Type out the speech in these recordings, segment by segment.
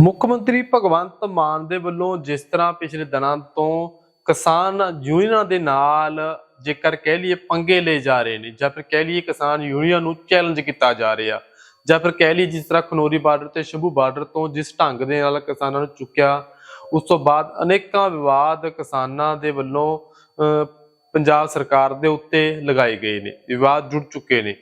ਮੁੱਖ ਮੰਤਰੀ ਭਗਵੰਤ ਮਾਨ ਦੇ ਵੱਲੋਂ ਜਿਸ ਤਰ੍ਹਾਂ ਪਿਛਲੇ ਦਿਨਾਂ ਤੋਂ ਕਿਸਾਨ ਯੂਨੀਅਨਾਂ ਦੇ ਨਾਲ ਜੇਕਰ ਕਹਿ ਲਈਏ ਪੰਗੇ ਲਏ ਜਾ ਰਹੇ ਨੇ, ਜਾਂ ਫਿਰ ਕਹਿ ਲਈਏ ਕਿਸਾਨ ਯੂਨੀਅਨ ਨੂੰ ਚੈਲੰਜ ਕੀਤਾ ਜਾ ਰਿਹਾ, ਜਾਂ ਫਿਰ ਕਹਿ ਲਈਏ ਜਿਸ ਤਰ੍ਹਾਂ ਖਨੋਰੀ ਬਾਰਡਰ ਤੇ ਸ਼ੰਭੂ ਬਾਰਡਰ ਤੋਂ ਜਿਸ ਢੰਗ ਦੇ ਨਾਲ ਕਿਸਾਨਾਂ ਨੂੰ ਚੁੱਕਿਆ, ਉਸ ਤੋਂ ਬਾਅਦ ਅਨੇਕਾਂ ਵਿਵਾਦ ਕਿਸਾਨਾਂ ਦੇ ਵੱਲੋਂ ਪੰਜਾਬ ਸਰਕਾਰ ਦੇ ਉੱਤੇ ਲਗਾਏ ਗਏ ਨੇ, ਵਿਵਾਦ ਜੁੜ ਚੁੱਕੇ ਨੇ।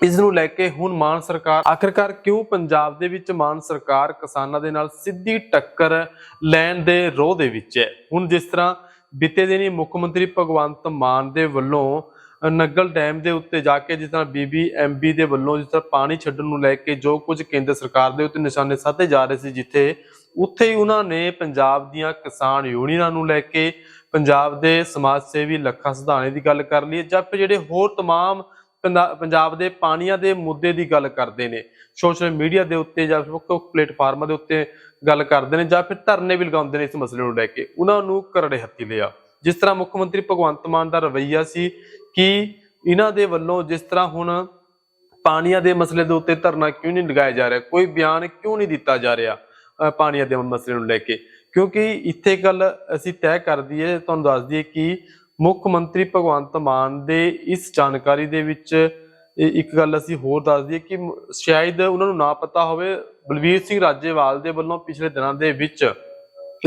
ਇਸ ਨੂੰ ਲੈ ਕੇ ਹੁਣ ਮਾਨ ਸਰਕਾਰ ਆਖਰਕਾਰ ਕਿਉਂ ਪੰਜਾਬ ਦੇ ਵਿੱਚ ਮਾਨ ਸਰਕਾਰ ਕਿਸਾਨਾਂ ਦੇ ਨਾਲ ਸਿੱਧੀ ਟੱਕਰ ਲੈਣ ਦੇ ਰੋਹ ਦੇ ਵਿੱਚ ਹੈ ਹੁਣ ਜਿਸ ਤਰ੍ਹਾਂ ਬੀਤੇ ਦਿਨੀ ਮੁੱਖ ਮੰਤਰੀ ਭਗਵੰਤ ਮਾਨ ਦੇ ਵੱਲੋਂ ਅ, ਨੰਗਲ ਡੈਮ ਦੇ ਉੱਤੇ ਜਾ ਕੇ ਜਿਸ ਤਰ੍ਹਾਂ ਬੀਬੀਐਮਬੀ ਦੇ ਵੱਲੋਂ ਜਿਸ ਤਰ੍ਹਾਂ ਪਾਣੀ ਛੱਡਣ ਨੂੰ ਲੈ ਕੇ ਜੋ ਕੁਝ ਕੇਂਦਰ ਸਰਕਾਰ ਦੇ ਉੱਤੇ ਨਿਸ਼ਾਨੇ ਸਾਧੇ ਜਾ ਰਹੇ ਸੀ ਜਿੱਥੇ ਉੱਥੇ ਹੀ ਉਹਨਾਂ ਨੇ ਪੰਜਾਬ ਦੀਆਂ ਕਿਸਾਨ ਯੂਨੀਅਨਾਂ ਨੂੰ ਲੈ ਕੇ ਪੰਜਾਬ ਦੇ ਸਮਾਜ ਸੇਵੀ ਲੱਖਾ ਸਿਧਾਣੇ ਦੀ ਗੱਲ ਕਰ ਲਈ ਹੈ ਜਾਂ ਫਿਰ ਜਿਹੜੇ ਹੋਰ तमाम ਪੰਦਾ- ਪੰਜਾਬ ਦੇ ਪਾਣੀਆਂ ਦੇ ਮੁੱਦੇ ਦੀ ਗੱਲ ਕਰਦੇ ਨੇ। ਸੋਸ਼ਲ ਮੀਡੀਆ ਦੇ ਉੱਤੇ ਜਾਂ ਫਿਰ ਪਲੇਟਫਾਰਮਾਂ ਦੇ ਉੱਤੇ ਗੱਲ ਕਰਦੇ ਨੇ ਜਾਂ ਫਿਰ ਧਰਨੇ ਵੀ ਲਗਾਉਂਦੇ ਨੇ ਇਸ ਮਸਲੇ ਨੂੰ ਲੈ ਕੇ। ਉਹਨਾਂ ਨੂੰ ਕਰੜੇ ਹੱਥੀ ਲਿਆ। ਜਿਸ ਤਰ੍ਹਾਂ ਮੁੱਖ ਮੰਤਰੀ ਭਗਵੰਤ ਮਾਨ ਦਾ ਰਵੱਈਆ ਸੀ ਕਿ ਇਹਨਾਂ ਦੇ ਵੱਲੋਂ ਜਿਸ ਤਰ੍ਹਾਂ ਹੁਣ ਪਾਣੀਆਂ ਦੇ ਮਸਲੇ ਦੇ ਉੱਤੇ ਧਰਨਾ ਕਿਉਂ ਨਹੀਂ ਲਗਾਇਆ ਜਾ ਰਿਹਾ, ਕੋਈ ਬਿਆਨ ਕਿਉਂ ਨਹੀਂ ਦਿੱਤਾ ਜਾ ਰਿਹਾ ਪਾਣੀਆਂ ਦੇ ਮਸਲੇ ਨੂੰ ਲੈ ਕੇ। ਕਿਉਂਕਿ ਇੱਥੇ ਗੱਲ ਅਸੀਂ ਤੈਅ ਕਰ ਦਈਏ, ਤੁਹਾਨੂੰ ਦੱਸ ਦਈਏ ਕਿ ਮੁੱਖ ਮੰਤਰੀ ਭਗਵੰਤ ਮਾਨ ਦੇ ਇਸ ਜਾਣਕਾਰੀ ਦੇ ਵਿੱਚ ਇੱਕ ਗੱਲ ਅਸੀਂ ਹੋਰ ਦੱਸ ਦਈਏ ਕਿ ਸ਼ਾਇਦ ਉਹਨਾਂ ਨੂੰ ਨਾ ਪਤਾ ਹੋਵੇ, ਬਲਵੀਰ ਸਿੰਘ ਰਾਜੇਵਾਲ ਦੇ ਵੱਲੋਂ ਪਿਛਲੇ ਦਿਨਾਂ ਦੇ ਵਿੱਚ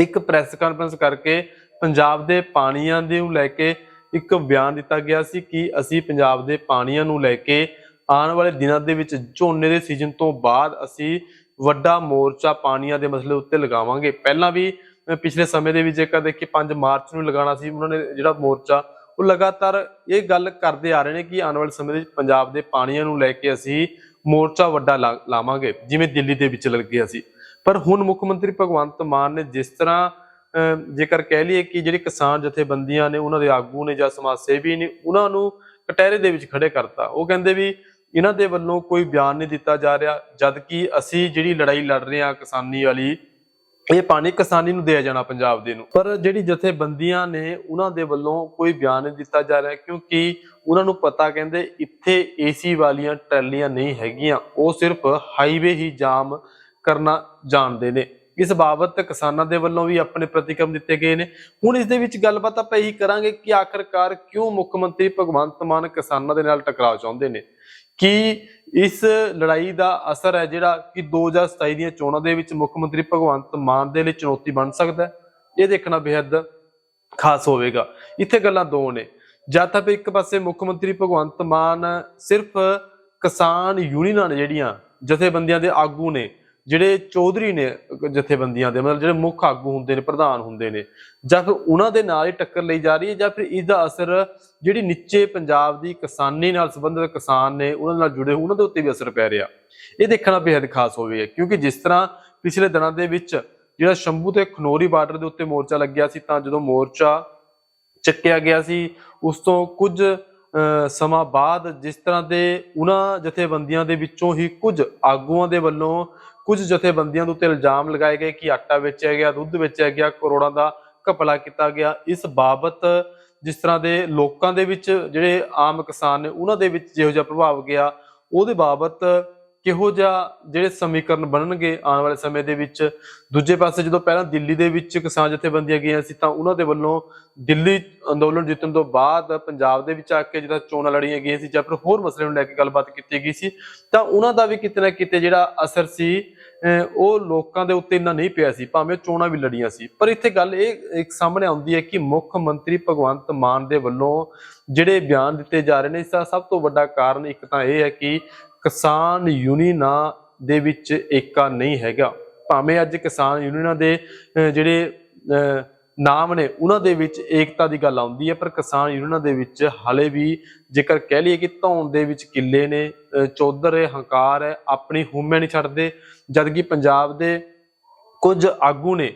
ਇੱਕ ਪ੍ਰੈਸ ਕਾਨਫਰੰਸ ਕਰਕੇ ਪੰਜਾਬ ਦੇ ਪਾਣੀਆਂ ਦੇ ਨੂੰ ਲੈ ਕੇ ਇੱਕ ਬਿਆਨ ਦਿੱਤਾ ਗਿਆ ਸੀ ਕਿ ਅਸੀਂ ਪੰਜਾਬ ਦੇ ਪਾਣੀਆਂ ਨੂੰ ਲੈ ਕੇ ਆਉਣ ਵਾਲੇ ਦਿਨਾਂ ਦੇ ਵਿੱਚ ਝੋਨੇ ਦੇ ਸੀਜ਼ਨ ਤੋਂ ਬਾਅਦ ਅਸੀਂ ਵੱਡਾ ਮੋਰਚਾ ਪਾਣੀਆਂ ਦੇ ਮਸਲੇ ਉੱਤੇ ਲਗਾਵਾਂਗੇ। ਪਹਿਲਾਂ ਵੀ ਪਿਛਲੇ ਸਮੇਂ ਦੇ ਵਿੱਚ ਜੇਕਰ ਦੇਖੀ 5 ਮਾਰਚ ਨੂੰ ਲਗਾਉਣਾ ਸੀ ਉਹਨਾਂ ਨੇ ਜਿਹੜਾ ਮੋਰਚਾ ਉਹ ਲਗਾਤਾਰ ਇਹ ਗੱਲ ਕਰਦੇ ਆ ਰਹੇ ਨੇ ਕਿ ਆਉਣ ਵਾਲੇ ਸਮੇਂ ਦੇ ਵਿੱਚ ਪੰਜਾਬ ਦੇ ਪਾਣੀਆਂ ਨੂੰ ਲੈ ਕੇ ਅਸੀਂ ਮੋਰਚਾ ਵੱਡਾ ਲਾ- ਲਾਵਾਂਗੇ ਜਿਵੇਂ ਦਿੱਲੀ ਦੇ ਵਿੱਚ ਲੱਗਿਆ ਸੀ ਪਰ ਹੁਣ ਮੁੱਖ ਮੰਤਰੀ ਭਗਵੰਤ ਮਾਨ ਨੇ ਜਿਸ ਤਰ੍ਹਾਂ ਅਹ, ਜੇਕਰ ਕਹਿ ਲਈਏ ਕਿ ਜਿਹੜੇ ਕਿਸਾਨ ਜਥੇਬੰਦੀਆਂ ਨੇ ਉਹਨਾਂ ਦੇ ਆਗੂ ਨੇ ਜਾਂ ਸਮਾਜ ਸੇਵੀ ਨੇ ਉਹਨਾਂ ਨੂੰ ਕਟਹਿਰੇ ਦੇ ਵਿੱਚ ਖੜੇ ਕਰਤਾ। ਉਹ ਕਹਿੰਦੇ ਵੀ ਇਹਨਾਂ ਦੇ ਵੱਲੋਂ ਕੋਈ ਬਿਆਨ ਨਹੀਂ ਦਿੱਤਾ ਜਾ ਰਿਹਾ ਜਦ ਕਿ ਅਸੀਂ ਜਿਹੜੀ ਲੜਾਈ ਲੜ ਰਹੇ ਹਾਂ ਕਿਸਾਨੀ ਵਾਲੀ ਇਹ ਪਾਣੀ ਕਿਸਾਨੀ ਨੂੰ ਦਿਆ ਜਾਣਾ ਪੰਜਾਬ ਦੇ ਨੂੰ। ਪਰ ਜਿਹੜੀ ਜਥੇਬੰਦੀਆਂ ਨੇ ਉਹਨਾਂ ਦੇ ਵੱਲੋਂ ਕੋਈ ਬਿਆਨ ਨਹੀਂ ਦਿੱਤਾ ਜਾ ਰਿਹਾ ਕਿਉਂਕਿ ਉਹਨਾਂ ਨੂੰ ਪਤਾ ਕਹਿੰਦੇ ਇੱਥੇ ਏਸੀ ਵਾਲੀਆਂ ਟਰਾਲੀਆਂ ਨਹੀਂ ਹੈਗੀਆਂ। ਉਹ ਸਿਰਫ ਹਾਈਵੇ ਹੀ ਜਾਮ ਕਰਨਾ ਜਾਣਦੇ ਨੇ। ਇਸ ਬਾਬਤ ਕਿਸਾਨਾਂ ਦੇ ਵੱਲੋਂ ਵੀ ਆਪਣੇ ਪ੍ਰਤੀਕਰਮ ਦਿੱਤੇ ਗਏ ਨੇ। ਹੁਣ ਇਸ ਦੇ ਵਿੱਚ ਗੱਲਬਾਤ ਆਪਾਂ ਇਹੀ ਕਰਾਂਗੇ ਕਿ ਆਖਰਕਾਰ ਕਿਉਂ ਮੁੱਖ ਮੰਤਰੀ ਭਗਵੰਤ ਮਾਨ ਕਿਸਾਨਾਂ ਦੇ ਨਾਲ ਟਕਰਾਅ ਚਾਹੁੰਦੇ ਨੇ। ਕਿ ਇਸ ਲੜਾਈ ਦਾ ਅਸਰ ਹੈ ਜਿਹੜਾ ਕਿ 2027 ਦੀਆਂ ਚੋਣਾਂ ਦੇ ਵਿੱਚ ਮੁੱਖ ਮੰਤਰੀ ਭਗਵੰਤ ਮਾਨ ਦੇ ਲਈ ਚੁਣੌਤੀ ਬਣ ਸਕਦਾ ਹੈ। ਇਹ ਦੇਖਣਾ ਬੇहद ਖਾਸ ਹੋਵੇਗਾ। ਇੱਥੇ ਗੱਲਾਂ ਦੋ ਨੇ। ਜਾਂ ਤਾਂ ਇੱਕ ਪਾਸੇ ਮੁੱਖ ਮੰਤਰੀ ਭਗਵੰਤ ਮਾਨ ਸਿਰਫ ਕਿਸਾਨ ਯੂਨੀਅਨਾਂ ਨੇ ਜਿਹੜੀਆਂ ਜਥੇਬੰਦੀਆਂ ਦੇ ਆਗੂ ਨੇ ਜਿਹੜੇ ਚੌਧਰੀ ਨੇ ਜਥੇਬੰਦੀਆਂ ਦੇ ਮਤਲਬ ਜਿਹੜੇ ਮੁੱਖ ਆਗੂ ਹੁੰਦੇ ਨੇ ਪ੍ਰਧਾਨ ਹੁੰਦੇ ਨੇ ਜਾਂ ਫਿਰ ਉਹਨਾਂ ਦੇ ਨਾਲ ਹੀ ਟੱਕਰ ਲਈ ਜਾ ਰਹੀ ਹੈ ਜਾਂ ਫਿਰ ਇਸ ਦਾ ਅਸਰ ਜਿਹੜੀ ਨੀਚੇ ਪੰਜਾਬ ਦੀ ਕਿਸਾਨੀ ਨਾਲ ਸੰਬੰਧਿਤ ਕਿਸਾਨ ਨੇ ਉਹਨਾਂ ਨਾਲ ਜੁੜੇ ਹੋਏ, ਉਹਨਾਂ ਦੇ ਉੱਤੇ ਵੀ ਅਸਰ ਪੈ ਰਿਹਾ। ਇਹ ਦੇਖਣਾ ਬੇहद ਖਾਸ ਹੋਵੇਗਾ ਕਿਉਂਕਿ ਜਿਸ ਤਰ੍ਹਾਂ ਪਿਛਲੇ ਦਿਨਾਂ ਦੇ ਵਿੱਚ ਜਿਹੜਾ ਸ਼ੰਭੂ ਤੇ ਖਨੋਰੀ ਬਾਰਡਰ ਦੇ ਉੱਤੇ ਮੋਰਚਾ ਲੱਗਿਆ ਸੀ ਤਾਂ ਜਦੋਂ ਮੋਰਚਾ ਚੱਕਿਆ ਗਿਆ ਸੀ ਉਸ ਤੋਂ ਕੁਝ ਅਹ, ਸਮਾਂ ਬਾਅਦ ਜਿਸ ਤਰ੍ਹਾਂ ਦੇ ਉਹਨਾਂ ਜਥੇਬੰਦੀਆਂ ਦੇ ਵਿੱਚੋਂ ਹੀ ਕੁਝ ਆਗੂਆਂ ਦੇ ਵੱਲੋਂ ਕੁਝ ਜਥੇਬੰਦੀਆਂ ਦੇ ਉੱਤੇ ਇਲਜ਼ਾਮ ਲਗਾਏ ਗਏ ਕਿ ਆਟਾ ਵੇਚਿਆ ਗਿਆ, ਦੁੱਧ ਵੇਚਿਆ ਗਿਆ, ਕਰੋੜਾਂ ਦਾ ਘਪਲਾ ਕੀਤਾ ਗਿਆ। ਇਸ ਬਾਬਤ ਜਿਸ ਤਰ੍ਹਾਂ ਦੇ ਲੋਕਾਂ ਦੇ ਵਿੱਚ ਜਿਹੜੇ ਆਮ ਕਿਸਾਨ ਨੇ, ਉਹਨਾਂ ਦੇ ਵਿੱਚ ਜਿਹੋ ਜਿਹਾ ਪ੍ਰਭਾਵ ਗਿਆ, ਉਹਦੇ ਬਾਬਤ ਕਿਹੋ ਜਿਹਾ ਜਿਹੜੇ ਸਮੀਕਰਨ ਬਣਨਗੇ ਆਉਣ ਵਾਲੇ ਸਮੇਂ ਦੇ ਵਿੱਚ? ਦੂਜੇ ਪਾਸੇ ਜਦੋਂ ਪਹਿਲਾਂ ਦਿੱਲੀ ਦੇ ਵਿੱਚ ਕਿਸਾਨ ਜਥੇਬੰਦੀਆਂ ਗਈਆਂ ਸੀ ਤਾਂ ਉਹਨਾਂ ਦੇ ਵੱਲੋਂ ਦਿੱਲੀ ਅੰਦੋਲਨ ਜਿੱਤਣ ਤੋਂ ਬਾਅਦ ਪੰਜਾਬ ਦੇ ਵਿੱਚ ਆ ਕੇ ਜਿਹੜਾ ਚੋਣਾਂ ਲੜੀਆਂ ਗਈਆਂ ਸੀ ਜਾਂ ਫਿਰ ਹੋਰ ਮਸਲੇ ਨੂੰ ਲੈ ਕੇ ਗੱਲਬਾਤ ਕੀਤੀ ਗਈ ਸੀ, ਤਾਂ ਉਹਨਾਂ ਦਾ ਵੀ ਕਿਤੇ ਨਾ ਕਿਤੇ ਜਿਹੜਾ ਅਸਰ ਸੀ, ਅਹ, ਉਹ ਲੋਕਾਂ ਦੇ ਉੱਤੇ ਇੰਨਾ ਨਹੀਂ ਪਿਆ ਸੀ, ਭਾਵੇਂ ਚੋਣਾਂ ਵੀ ਲੜੀਆਂ ਸੀ। ਪਰ ਇੱਥੇ ਗੱਲ ਇਹ, ਇੱਕ ਸਾਹਮਣੇ ਆਉਂਦੀ ਹੈ ਕਿ ਮੁੱਖ ਮੰਤਰੀ ਭਗਵੰਤ ਮਾਨ ਦੇ ਵੱਲੋਂ ਜਿਹੜੇ ਬਿਆਨ ਦਿੱਤੇ ਜਾ ਰਹੇ ਨੇ, ਇਸ ਦਾ ਸਭ ਤੋਂ ਵੱਡਾ ਕਾਰਨ ਇੱਕ ਤਾਂ ਇਹ ਹੈ ਕਿ ਕਿਸਾਨ ਯੂਨੀਅਨਾਂ ਦੇ ਵਿੱਚ ਏਕਾ ਨਹੀਂ ਹੈਗਾ। ਭਾਵੇਂ ਅੱਜ ਕਿਸਾਨ ਯੂਨੀਅਨਾਂ ਦੇ ਜਿਹੜੇ ਨਾਮ ਨੇ, ਉਹਨਾਂ ਦੇ ਵਿੱਚ ਏਕਤਾ ਦੀ ਗੱਲ ਆਉਂਦੀ ਹੈ, ਪਰ ਕਿਸਾਨ ਯੂਨੀਅਨਾਂ ਦੇ ਵਿੱਚ ਹਾਲੇ ਵੀ ਜੇਕਰ ਕਹਿ ਲਈਏ ਕਿ ਧੌਣ ਦੇ ਵਿੱਚ ਕਿੱਲੇ ਨੇ ਚੌਧਰ ਹੈ, ਹੰਕਾਰ ਹੈ, ਆਪਣੀ ਹਉਮੈ ਨਹੀਂ ਛੱਡਦੇ, ਜਦਕਿ ਪੰਜਾਬ ਦੇ ਕੁਝ ਆਗੂ ਨੇ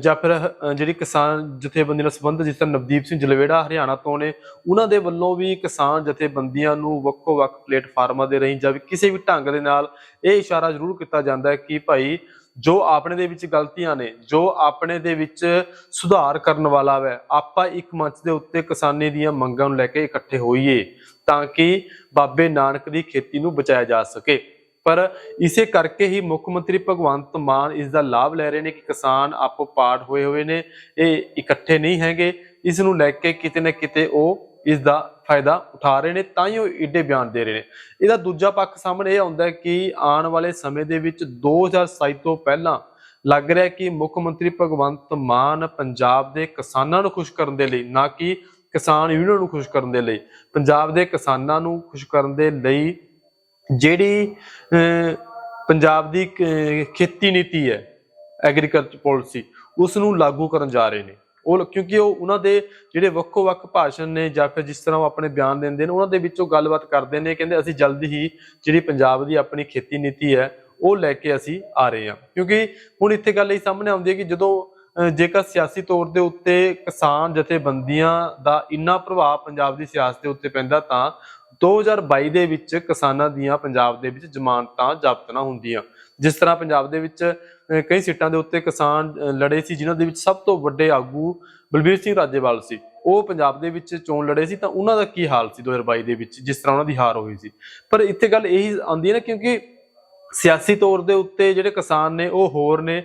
ਜਾਂ ਫਿਰ ਜਿਹੜੀ ਕਿਸਾਨ ਜਥੇਬੰਦੀ ਨਾਲ ਸੰਬੰਧ ਜਿਸ ਤਰ੍ਹਾਂ ਨਵਦੀਪ ਸਿੰਘ ਜਲਵੇੜਾ ਹਰਿਆਣਾ ਤੋਂ ਨੇ, ਉਹਨਾਂ ਦੇ ਵੱਲੋਂ ਵੀ ਕਿਸਾਨ ਜਥੇਬੰਦੀਆਂ ਨੂੰ ਵੱਖੋ-ਵੱਖ ਪਲੇਟਫਾਰਮਾਂ ਦੇ ਰਹੀ ਜਾਂ ਵੀ ਕਿਸੇ ਵੀ ਢੰਗ ਦੇ ਨਾਲ ਇਹ ਇਸ਼ਾਰਾ ਜ਼ਰੂਰ ਕੀਤਾ ਜਾਂਦਾ ਹੈ ਕਿ ਭਾਈ ਜੋ ਆਪਣੇ ਦੇ ਵਿੱਚ ਗਲਤੀਆਂ ਨੇ, ਜੋ ਆਪਣੇ ਦੇ ਵਿੱਚ ਸੁਧਾਰ ਕਰਨ ਵਾਲਾ ਹੈ ਆਪਾਂ ਇੱਕ ਮੰਚ ਦੇ ਉੱਤੇ ਕਿਸਾਨੀ ਦੀਆਂ ਮੰਗਾਂ ਨੂੰ ਲੈ ਕੇ ਇਕੱਠੇ ਹੋਈਏ ਤਾਂ ਕਿ ਬਾਬੇ ਨਾਨਕ ਦੀ ਖੇਤੀ ਨੂੰ ਬਚਾਇਆ ਜਾ ਸਕੇ। ਪਰ ਇਸੇ ਕਰਕੇ ਹੀ ਮੁੱਖ ਮੰਤਰੀ ਭਗਵੰਤ ਮਾਨ ਇਸ ਦਾ ਲਾਭ ਲੈ ਰਹੇ ਨੇ ਕਿ ਕਿਸਾਨ ਆਪੋ ਪਾਰਟ ਹੋਏ ਹੋਏ ਨੇ, ਇਹ ਇਕੱਠੇ ਨਹੀਂ ਹੈਗੇ। ਇਸ ਨੂੰ ਲੈ ਕੇ ਕਿਤੇ ਨਾ ਕਿਤੇ ਉਹ ਇਸ ਦਾ ਫਾਇਦਾ ਉਠਾ ਰਹੇ ਨੇ, ਤਾਂ ਹੀ ਉਹ ਏਡੇ ਬਿਆਨ ਦੇ ਰਹੇ ਨੇ। ਇਹਦਾ ਦੂਜਾ ਪੱਖ ਸਾਹਮਣੇ ਇਹ ਆਉਂਦਾ ਕਿ ਆਉਣ ਵਾਲੇ ਸਮੇਂ ਦੇ ਵਿੱਚ 2027 ਤੋਂ ਪਹਿਲਾਂ ਲੱਗ ਰਿਹਾ ਕਿ ਮੁੱਖ ਮੰਤਰੀ ਭਗਵੰਤ ਮਾਨ ਪੰਜਾਬ ਦੇ ਕਿਸਾਨਾਂ ਨੂੰ ਖੁਸ਼ ਕਰਨ ਦੇ ਲਈ, ਨਾ ਕਿ ਕਿਸਾਨ ਯੂਨੀਅਨ ਨੂੰ ਖੁਸ਼ ਕਰਨ ਦੇ ਲਈ, ਪੰਜਾਬ ਦੇ ਕਿਸਾਨਾਂ ਨੂੰ ਖੁਸ਼ ਕਰਨ ਦੇ ਲਈ ਜਿਹੜੀ ਅਹ, ਪੰਜਾਬ ਦੀ ਖੇਤੀ ਨੀਤੀ ਹੈ ਐਗਰੀਕਲਚਰ ਪਾਲਿਸੀ ਉਸ ਨੂੰ ਲਾਗੂ ਕਰਨ ਜਾ ਰਹੇ ਨੇ। ਉਹ ਕਿਉਂਕਿ ਉਹ ਉਹਨਾਂ ਦੇ ਜਿਹੜੇ ਵੱਖੋ-ਵੱਖ ਭਾਸ਼ਣ ਨੇ ਜਾਂ ਫਿਰ ਜਿਸ ਤਰ੍ਹਾਂ ਉਹ ਆਪਣੇ ਬਿਆਨ ਦਿੰਦੇ ਨੇ ਉਹਨਾਂ ਦੇ ਵਿੱਚੋਂ ਗੱਲਬਾਤ ਕਰਦੇ ਨੇ ਕਹਿੰਦੇ ਅਸੀਂ ਜਲਦੀ ਹੀ ਜਿਹੜੀ ਪੰਜਾਬ ਦੀ ਆਪਣੀ ਖੇਤੀ ਨੀਤੀ ਹੈ ਉਹ ਲੈ ਕੇ ਅਸੀਂ ਆ ਰਹੇ ਹਾਂ। ਕਿਉਂਕਿ ਹੁਣ ਇੱਥੇ ਗੱਲ ਇਹ ਸਾਹਮਣੇ ਆਉਂਦੀ ਹੈ ਕਿ ਜਦੋਂ ਅਹ, ਜੇਕਰ ਸਿਆਸੀ ਤੌਰ ਦੇ ਉੱਤੇ ਕਿਸਾਨ ਜਥੇਬੰਦੀਆਂ ਦਾ ਇੰਨਾ ਪ੍ਰਭਾਵ ਪੰਜਾਬ ਦੀ ਸਿਆਸਤ ਦੇ ਉੱਤੇ ਪੈਂਦਾ ਤਾਂ 2022 ਦੇ ਵਿੱਚ ਕਿਸਾਨਾਂ ਦੀਆਂ ਪੰਜਾਬ ਦੇ ਵਿੱਚ ਜ਼ਮਾਨਤਾਂ ਜ਼ਬਤ ਨਾ ਹੁੰਦੀਆਂ। ਜਿਸ ਤਰ੍ਹਾਂ ਪੰਜਾਬ ਦੇ ਵਿੱਚ ਕਈ ਸੀਟਾਂ ਦੇ ਉੱਤੇ ਕਿਸਾਨ ਲੜੇ ਸੀ, ਜਿਨ੍ਹਾਂ ਦੇ ਵਿੱਚ ਸਭ ਤੋਂ ਵੱਡੇ ਆਗੂ ਬਲਬੀਰ ਸਿੰਘ ਰਾਜੇਵਾਲ ਸੀ। ਉਹ ਪੰਜਾਬ ਦੇ ਵਿੱਚ ਚੋਣ ਲੜੇ ਸੀ ਤਾਂ ਉਹਨਾਂ ਦਾ ਕੀ ਹਾਲ ਸੀ 2022 ਦੇ ਵਿੱਚ, ਜਿਸ ਤਰ੍ਹਾਂ ਉਹਨਾਂ ਦੀ ਹਾਰ ਹੋਈ ਸੀ। ਪਰ ਇੱਥੇ ਗੱਲ ਇਹੀ ਆਉਂਦੀ ਹੈ ਨਾ, ਕਿਉਂਕਿ ਸਿਆਸੀ ਤੌਰ ਦੇ ਉੱਤੇ ਜਿਹੜੇ ਕਿਸਾਨ ਨੇ, ਉਹ ਹੋਰ ਨੇ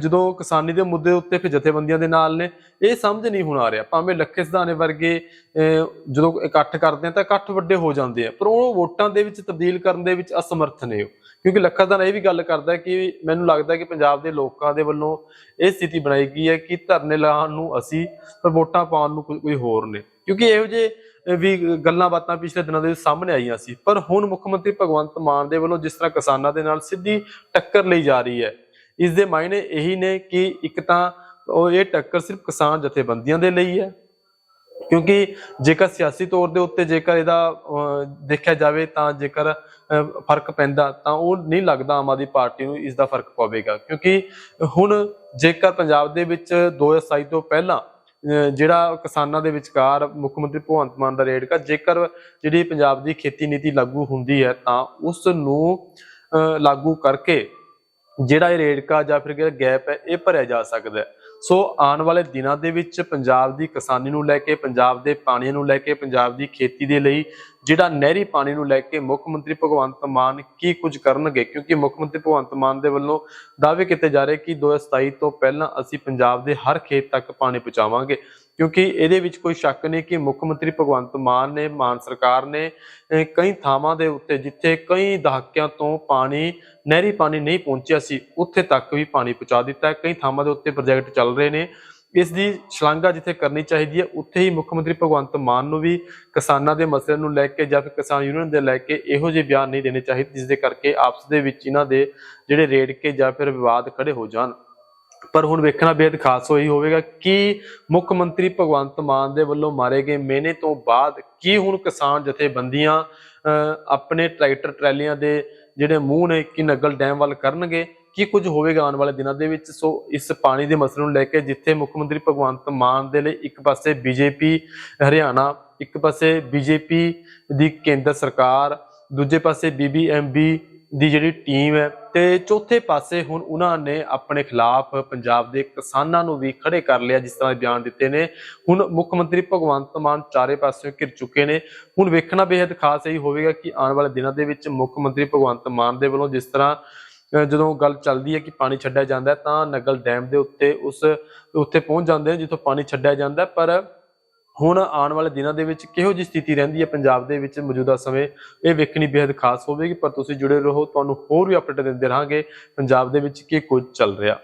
ਜਦੋਂ ਕਿਸਾਨੀ ਦੇ ਮੁੱਦੇ ਉੱਤੇ ਫਿਰ ਜਥੇਬੰਦੀਆਂ ਦੇ ਨਾਲ ਨੇ, ਇਹ ਸਮਝ ਨਹੀਂ ਹੁਣ ਆ ਰਿਹਾ। ਭਾਵੇਂ ਲੱਖੇ ਸਿਧਾਣੇ ਵਰਗੇ ਜਦੋਂ ਇਕੱਠ ਕਰਦੇ ਆ ਤਾਂ ਇਕੱਠ ਵੱਡੇ ਹੋ ਜਾਂਦੇ ਆ, ਪਰ ਉਹ ਵੋਟਾਂ ਦੇ ਵਿੱਚ ਤਬਦੀਲ ਕਰਨ ਦੇ ਵਿੱਚ ਅਸਮਰਥ ਨੇ ਉਹ। ਕਿਉਂਕਿ ਲੱਖਾ ਸਿਧਾਣਾ ਇਹ ਵੀ ਗੱਲ ਕਰਦਾ ਕਿ ਮੈਨੂੰ ਲੱਗਦਾ ਕਿ ਪੰਜਾਬ ਦੇ ਲੋਕਾਂ ਦੇ ਵੱਲੋਂ ਇਹ ਸਥਿਤੀ ਬਣਾਈ ਗਈ ਹੈ ਕਿ ਧਰਨੇ ਲਾਉਣ ਨੂੰ ਅਸੀਂ, ਪਰ ਵੋਟਾਂ ਪਾਉਣ ਨੂੰ ਕੋਈ ਕੋਈ ਹੋਰ ਨੇ। ਕਿਉਂਕਿ ਇਹੋ ਜਿਹੇ ਵੀ ਗੱਲਾਂ ਬਾਤਾਂ ਪਿਛਲੇ ਦਿਨਾਂ ਦੇ ਸਾਹਮਣੇ ਆਈਆਂ ਸੀ। ਪਰ ਹੁਣ ਮੁੱਖ ਮੰਤਰੀ ਭਗਵੰਤ ਮਾਨ ਦੇ ਵੱਲੋਂ ਜਿਸ ਤਰ੍ਹਾਂ ਕਿਸਾਨਾਂ ਦੇ ਨਾਲ ਸਿੱਧੀ ਟੱਕਰ ਲਈ ਜਾ ਰਹੀ ਹੈ ਇਸ ਦੇ ਮਾਇਨੇ ਇਹੀ ਨੇ ਕਿ ਇੱਕ ਤਾਂ ਉਹ ਇਹ ਟੱਕਰ ਸਿਰਫ ਕਿਸਾਨ ਜਥੇਬੰਦੀਆਂ ਦੇ ਲਈ ਹੈ ਕਿਉਂਕਿ ਜੇਕਰ ਸਿਆਸੀ ਤੌਰ ਦੇ ਉੱਤੇ ਜੇਕਰ ਇਹਦਾ ਅਹ, ਦੇਖਿਆ ਜਾਵੇ ਤਾਂ ਜੇਕਰ ਫ਼ਰਕ ਪੈਂਦਾ ਤਾਂ ਉਹ ਨਹੀਂ ਲੱਗਦਾ ਆਮ ਆਦਮੀ ਪਾਰਟੀ ਨੂੰ ਇਸ ਦਾ ਫ਼ਰਕ ਪਵੇਗਾ। ਕਿਉਂਕਿ ਹੁਣ ਜੇਕਰ ਪੰਜਾਬ ਦੇ ਵਿੱਚ 2027 ਤੋਂ ਪਹਿਲਾਂ ਜਿਹੜਾ ਕਿਸਾਨਾਂ ਦੇ ਵਿਚਕਾਰ ਮੁੱਖ ਮੰਤਰੀ ਭਗਵੰਤ ਮਾਨ ਦਾ ਰੇੜਕਾ ਜੇਕਰ ਜਿਹੜੀ ਪੰਜਾਬ ਦੀ ਖੇਤੀ ਨੀਤੀ ਲਾਗੂ ਹੁੰਦੀ ਹੈ ਤਾਂ ਉਸ ਨੂੰ ਅਹ, ਲਾਗੂ ਕਰਕੇ ਜਿਹੜਾ ਇਹ ਰੇੜਕਾ ਜਾਂ ਫਿਰ ਗੈਪ ਹੈ ਇਹ ਭਰਿਆ ਜਾ ਸਕਦਾ ਹੈ। ਸੋ ਆਉਣ ਵਾਲੇ ਦਿਨਾਂ ਦੇ ਵਿੱਚ ਪੰਜਾਬ ਦੀ ਕਿਸਾਨੀ ਨੂੰ ਲੈ ਕੇ, ਪੰਜਾਬ ਦੇ ਪਾਣੀ ਨੂੰ ਲੈ ਕੇ, ਪੰਜਾਬ ਦੀ ਖੇਤੀ ਦੇ ਲਈ ਜਿਹੜਾ ਨਹਿਰੀ ਪਾਣੀ ਨੂੰ ਲੈ ਕੇ ਮੁੱਖ ਮੰਤਰੀ ਭਗਵੰਤ ਮਾਨ ਕੀ ਕੁਝ ਕਰਨਗੇ? ਕਿਉਂਕਿ ਮੁੱਖ ਮੰਤਰੀ ਭਗਵੰਤ ਮਾਨ ਦੇ ਵੱਲੋਂ ਦਾਅਵੇ ਕੀਤੇ ਜਾ ਰਹੇ ਕਿ 2027 ਤੋਂ ਪਹਿਲਾਂ ਅਸੀਂ ਪੰਜਾਬ ਦੇ ਹਰ ਖੇਤ ਤੱਕ ਪਾਣੀ ਪਹੁੰਚਾਵਾਂਗੇ। ਕਿਉਂਕਿ ਇਹਦੇ ਵਿੱਚ ਕੋਈ ਸ਼ੱਕ ਨਹੀਂ ਕਿ ਮੁੱਖ ਮੰਤਰੀ ਭਗਵੰਤ ਮਾਨ ਨੇ, ਮਾਨ ਸਰਕਾਰ ਨੇ ਕਈ ਥਾਵਾਂ ਦੇ ਉੱਤੇ ਜਿੱਥੇ ਕਈ ਦਹਾਕਿਆਂ ਤੋਂ ਪਾਣੀ, ਨਹਿਰੀ ਪਾਣੀ ਨਹੀਂ ਪਹੁੰਚਿਆ ਸੀ, ਉੱਥੇ ਤੱਕ ਵੀ ਪਾਣੀ ਪਹੁੰਚਾ ਦਿੱਤਾ ਕਈ ਥਾਵਾਂ ਦੇ ਉੱਤੇ ਪ੍ਰੋਜੈਕਟ ਚੱਲ ਰਹੇ ਨੇ। ਇਸ ਦੀ ਸ਼ਲਾਘਾ ਜਿੱਥੇ ਕਰਨੀ ਚਾਹੀਦੀ ਹੈ, ਉੱਥੇ ਹੀ ਮੁੱਖ ਮੰਤਰੀ ਭਗਵੰਤ ਮਾਨ ਨੂੰ ਵੀ ਕਿਸਾਨਾਂ ਦੇ ਮਸਲੇ ਨੂੰ ਲੈ ਕੇ ਜਾਂ ਫਿਰ ਕਿਸਾਨ ਯੂਨੀਅਨ ਦੇ ਲੈ ਕੇ ਇਹੋ ਜਿਹੇ ਬਿਆਨ ਨਹੀਂ ਦੇਣੇ ਚਾਹੀਦੇ, ਜਿਸ ਦੇ ਕਰਕੇ ਆਪਸ ਦੇ ਵਿੱਚ ਇਹਨਾਂ ਦੇ ਜਿਹੜੇ ਰੇੜਕੇ ਜਾਂ ਫਿਰ ਵਿਵਾਦ ਖੜੇ ਹੋ ਜਾਣ। ਪਰ ਹੁਣ ਵੇਖਣਾ ਬੇहद ਖਾਸ ਹੋਈ ਹੋਵੇਗਾ ਕਿ ਮੁੱਖ ਮੰਤਰੀ ਭਗਵੰਤ ਮਾਨ ਦੇ ਵੱਲੋਂ ਮਾਰੇ ਗਏ ਮਿਹਨੇ ਤੋਂ ਬਾਅਦ ਕੀ ਹੁਣ ਕਿਸਾਨ ਜਥੇਬੰਦੀਆਂ ਆਪਣੇ ਟਰੈਕਟਰ ਟਰੈਲੀਆਂ ਦੇ ਜਿਹੜੇ ਮੂੰਹ ਨੇ, ਕਿ ਨਗਲ ਡੈਮ ਵੱਲ ਕਰਨਗੇ, ਕੀ ਕੁਝ ਹੋਵੇਗਾ ਆਉਣ ਵਾਲੇ ਦਿਨਾਂ ਦੇ ਵਿੱਚ? ਸੋ ਇਸ ਪਾਣੀ ਦੇ ਮਸਲੇ ਨੂੰ ਲੈ ਕੇ ਜਿੱਥੇ ਮੁੱਖ ਮੰਤਰੀ ਭਗਵੰਤ ਮਾਨ ਦੇ ਲਈ ਇੱਕ ਪਾਸੇ ਬੀਜੇਪੀ ਹਰਿਆਣਾ, ਇੱਕ ਪਾਸੇ ਬੀਜੇਪੀ ਦੀ ਕੇਂਦਰ ਸਰਕਾਰ, ਦੂਜੇ ਪਾਸੇ ਬੀਬੀਐਮਬੀ ਦੀ ਜਿਹੜੀ ਟੀਮ ਹੈ ਤੇ ਚੌਥੇ ਪਾਸੇ ਹੁਣ ਉਹਨਾਂ ਨੇ ਆਪਣੇ ਖਿਲਾਫ ਪੰਜਾਬ ਦੇ ਕਿਸਾਨਾਂ ਨੂੰ ਵੀ ਖੜੇ ਕਰ ਲਿਆ, ਜਿਸ ਤਰ੍ਹਾਂ ਦੇ ਬਿਆਨ ਦਿੱਤੇ ਨੇ। ਹੁਣ ਮੁੱਖ ਮੰਤਰੀ ਭਗਵੰਤ ਮਾਨ ਚਾਰੇ ਪਾਸਿਓਂ ਘਿਰ ਚੁੱਕੇ ਨੇ। ਹੁਣ ਵੇਖਣਾ ਬੇहद ਖਾਸ ਇਹੀ ਹੋਵੇਗਾ ਕਿ ਆਉਣ ਵਾਲੇ ਦਿਨਾਂ ਦੇ ਵਿੱਚ ਮੁੱਖ ਮੰਤਰੀ ਭਗਵੰਤ ਮਾਨ ਦੇ ਵੱਲੋਂ ਜਿਸ ਤਰ੍ਹਾਂ ਜਦੋਂ ਗੱਲ ਚੱਲਦੀ ਹੈ ਕਿ ਪਾਣੀ ਛੱਡਿਆ ਜਾਂਦਾ ਤਾਂ ਨਗਲ ਡੈਮ ਦੇ ਉੱਤੇ ਉਸ, ਉੱਥੇ ਪਹੁੰਚ ਜਾਂਦੇ ਨੇ, ਜਿੱਥੋਂ ਪਾਣੀ ਛੱਡਿਆ ਜਾਂਦਾ ਪਰ ਹੁਣ ਆਉਣ ਵਾਲੇ ਦਿਨਾਂ ਦੇ ਵਿੱਚ ਕਿਹੋ ਜਿਹੀ ਸਥਿਤੀ ਰਹਿੰਦੀ ਹੈ ਪੰਜਾਬ ਦੇ ਵਿੱਚ ਮੌਜੂਦਾ ਸਮੇਂ? ਇਹ ਵੇਖਣੀ ਬੇहद ਖਾਸ ਹੋਵੇਗੀ, ਪਰ ਤੁਸੀਂ ਜੁੜੇ ਰਹੋ, ਤੁਹਾਨੂੰ ਹੋਰ ਵੀ ਅਪਡੇਟ ਦਿੰਦੇ ਰਹਾਂਗੇ ਪੰਜਾਬ ਦੇ ਵਿੱਚ ਕੀ ਕੁਝ ਚੱਲ ਰਿਹਾ।